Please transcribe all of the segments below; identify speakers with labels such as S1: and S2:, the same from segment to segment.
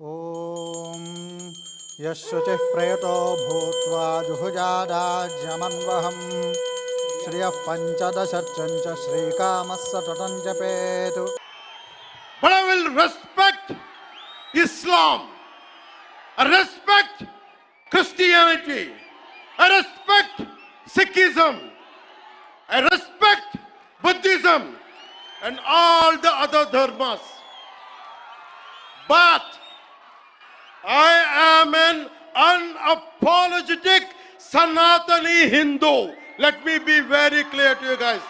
S1: ॐ यः प्रयतो भूत्वा जुहुजादाज्यमन्वहम् श्रियः पञ्चदशर्चं च श्रीकामः सततं जपेत्
S2: But I will respect Islam. I respect Christianity. I respect Sikhism. I respect Buddhism and all the other dharmas. But I am an unapologetic Sanatani Hindu. Let me be very clear to you guys.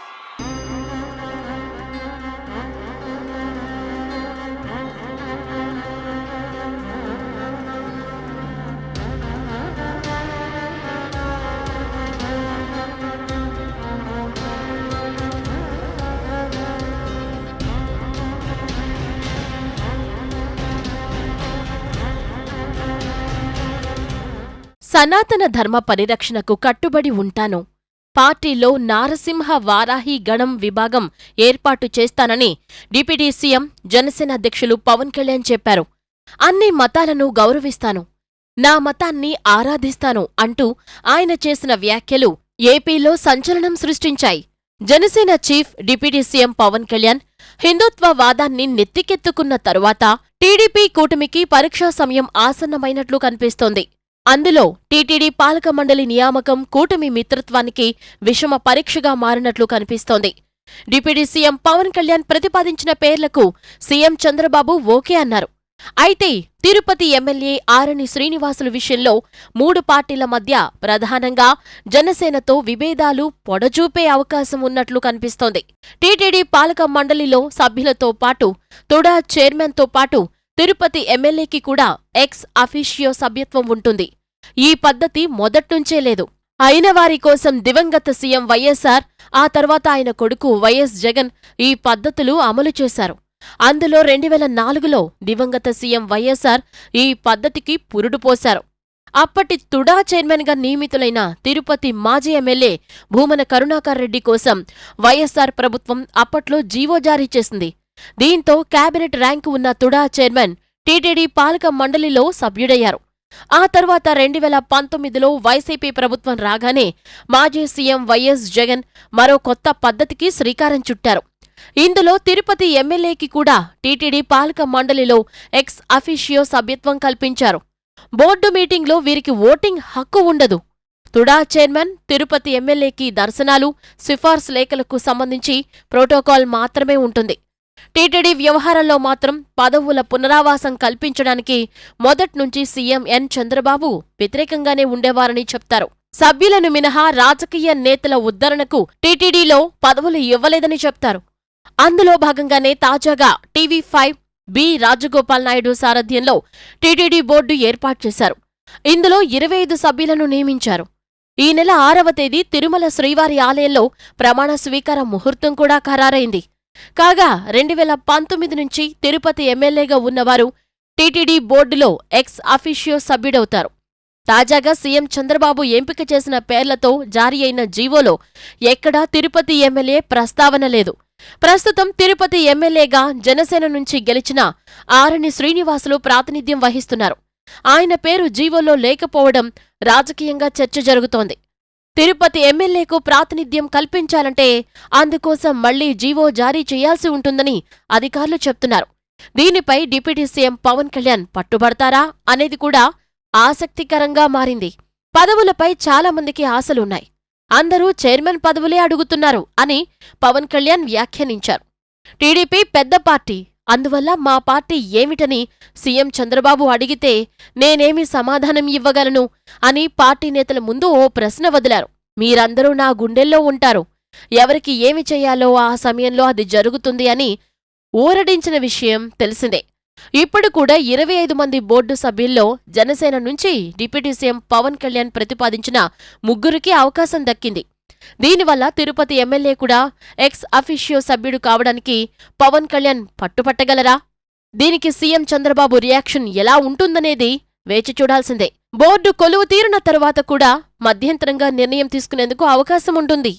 S3: సనాతన ధర్మ పరిరక్షణకు కట్టుబడి ఉంటాను. పార్టీలో నారసింహ వారాహి గణం విభాగం ఏర్పాటు చేస్తానని డిప్యూటీ సీఎం జనసేన అధ్యక్షులు పవన్ కళ్యాణ్ చెప్పారు. అన్ని మతాలను గౌరవిస్తాను. నా మతాన్ని ఆరాధిస్తాను అంటూ ఆయన చేసిన వ్యాఖ్యలు ఏపీలో సంచలనం సృష్టించాయి. Janasena chief deputy CM Pawan Kalyan Hindutva వాదాన్ని నెత్తికెత్తుకున్న తరువాత టీడీపీ కూటమికి పరీక్షా సమయం ఆసన్నమైనట్లు కనిపిస్తోంది. అందులో టీటీడీ పాలక మండలి నియామకం కూటమి మిత్రత్వానికి విషమ పరీక్షగా మారినట్లు కనిపిస్తోంది. డిప్యూటీ సీఎం పవన్ కళ్యాణ్ ప్రతిపాదించిన పేర్లకు సీఎం చంద్రబాబు ఓకే అన్నారు. అయితే తిరుపతి ఎమ్మెల్యే ఆరణి శ్రీనివాసుల విషయంలో మూడు పార్టీల మధ్య ప్రధానంగా జనసేనతో విభేదాలు పొడజూపే అవకాశం ఉన్నట్లు కనిపిస్తోంది. టీటీడీ పాలక మండలిలో సభ్యులతో పాటు తుడా చైర్మన్తో పాటు తిరుపతి ఎమ్మెల్యేకి కూడా ఎక్స్ అఫీషియో సభ్యత్వం ఉంటుంది. ఈ పద్ధతి మొదట్నుంచే లేదు. అయిన వారి కోసం దివంగత సీఎం వైఎస్ఆర్ ఆ తర్వాత ఆయన కొడుకు వైఎస్ జగన్ ఈ పద్ధతులు అమలు చేశారు. అందులో రెండువేల నాలుగులో దివంగత సీఎం వైఎస్ఆర్ ఈ పద్ధతికి పురుడు పోశారు. అప్పటి తుడా చైర్మన్గా నియమితులైన తిరుపతి మాజీ ఎమ్మెల్యే భూమన కరుణాకర్ రెడ్డి కోసం వైఎస్ఆర్ ప్రభుత్వం అప్పట్లో జీవో జారీ చేసింది. దీంతో కేబినెట్ ర్యాంకు ఉన్న తుడా చైర్మన్ టీటీడీ పాలక మండలిలో సభ్యుడయ్యారు. ఆ తర్వాత రెండు వేల పంతొమ్మిదిలో వైసీపీ ప్రభుత్వం రాగానే మాజీ సీఎం వైఎస్ జగన్ మరో కొత్త పద్ధతికి శ్రీకారం చుట్టారు. ఇందులో తిరుపతి ఎమ్మెల్యేకి కూడా టీటీడీ పాలక మండలిలో ఎక్స్ అఫీషియో సభ్యత్వం కల్పించారు. బోర్డు మీటింగ్లో వీరికి ఓటింగ్ హక్కు ఉండదు. తుడా చైర్మన్ తిరుపతి ఎమ్మెల్యేకి దర్శనాలు సిఫార్సు లేఖలకు సంబంధించి ప్రోటోకాల్ మాత్రమే ఉంటుంది. టీటీడీ వ్యవహారంలో మాత్రం పదవుల పునరావాసం కల్పించడానికి మొదట్నుంచి సీఎం ఎన్ చంద్రబాబు వ్యతిరేకంగానే ఉండేవారని చెప్తారు. సభ్యులను మినహా రాజకీయ నేతల ఉద్ధరణకు టీటీడీలో పదవులు ఇవ్వలేదని చెప్తారు. అందులో భాగంగానే తాజాగా TV five B Rajagopal Naidu సారథ్యంలో టీటీడీ బోర్డు ఏర్పాటు చేశారు. ఇందులో ఇరవై ఐదు సభ్యులను నియమించారు. ఈ నెల ఆరవ తేదీ తిరుమల శ్రీవారి ఆలయంలో ప్రమాణ స్వీకార ముహూర్తం కూడా ఖరారైంది. కాగా రెండువేల పంతొమ్మిది నుంచి తిరుపతి ఎమ్మెల్యేగా ఉన్నవారు టీటీడీ బోర్డులో ఎక్స్ అఫీషియో సభ్యుడవుతారు. తాజాగా సీఎం చంద్రబాబు ఎంపిక చేసిన పేర్లతో జారీ అయిన జీవోలో ఎక్కడా తిరుపతి ఎమ్మెల్యే ప్రస్తావన లేదు. ప్రస్తుతం తిరుపతి ఎమ్మెల్యేగా జనసేన నుంచి గెలిచిన ఆరణి శ్రీనివాసులు ప్రాతినిధ్యం వహిస్తున్నారు. ఆయన పేరు జీవోలో లేకపోవడం రాజకీయంగా చర్చ జరుగుతోంది. తిరుపతి ఎమ్మెల్యేకు ప్రాతినిధ్యం కల్పించాలంటే అందుకోసం మళ్ళీ జీవో జారీ చేయాల్సి ఉంటుందని అధికారులు చెప్తున్నారు. దీనిపై డిప్యూటీ సీఎం పవన్ కళ్యాణ్ పట్టుబడతారా అనేది కూడా ఆసక్తికరంగా మారింది. పదవులపై చాలా మందికి ఆశలున్నాయి. అందరూ చైర్మన్ పదవులే అడుగుతున్నారు అని పవన్ కళ్యాణ్ వ్యాఖ్యానించారు. టీడీపీ పెద్ద పార్టీ అందువల్ల మా పార్టీ ఏమిటని సీఎం చంద్రబాబు అడిగితే నేనేమి సమాధానం ఇవ్వగలను అని పార్టీ నేతల ముందు ఓ ప్రశ్న వదిలారు. మీరందరూ నా గుండెల్లో ఉంటారు. ఎవరికి ఏమి చేయాలో ఆ సమయంలో అది జరుగుతుంది అని ఊరడించిన విషయం తెలిసిందే. ఇప్పుడు కూడా ఇరవై ఐదు మంది బోర్డు సభ్యుల్లో జనసేన నుంచి డిప్యూటీ సీఎం పవన్ కళ్యాణ్ ప్రతిపాదించిన ముగ్గురికి అవకాశం దక్కింది. దీనివల్ల తిరుపతి ఎమ్మెల్యే కూడా ఎక్స్ అఫిషియో సభ్యుడు కావడానికి పవన్ కళ్యాణ్ పట్టుపట్టగలరా? దీనికి సీఎం చంద్రబాబు రియాక్షన్ ఎలా ఉంటుందనేది వేచి చూడాల్సిందే. బోర్డు కొలువు తీరిన తర్వాత కూడా మధ్యంతరంగా నిర్ణయం తీసుకునేందుకు అవకాశం ఉంటుంది.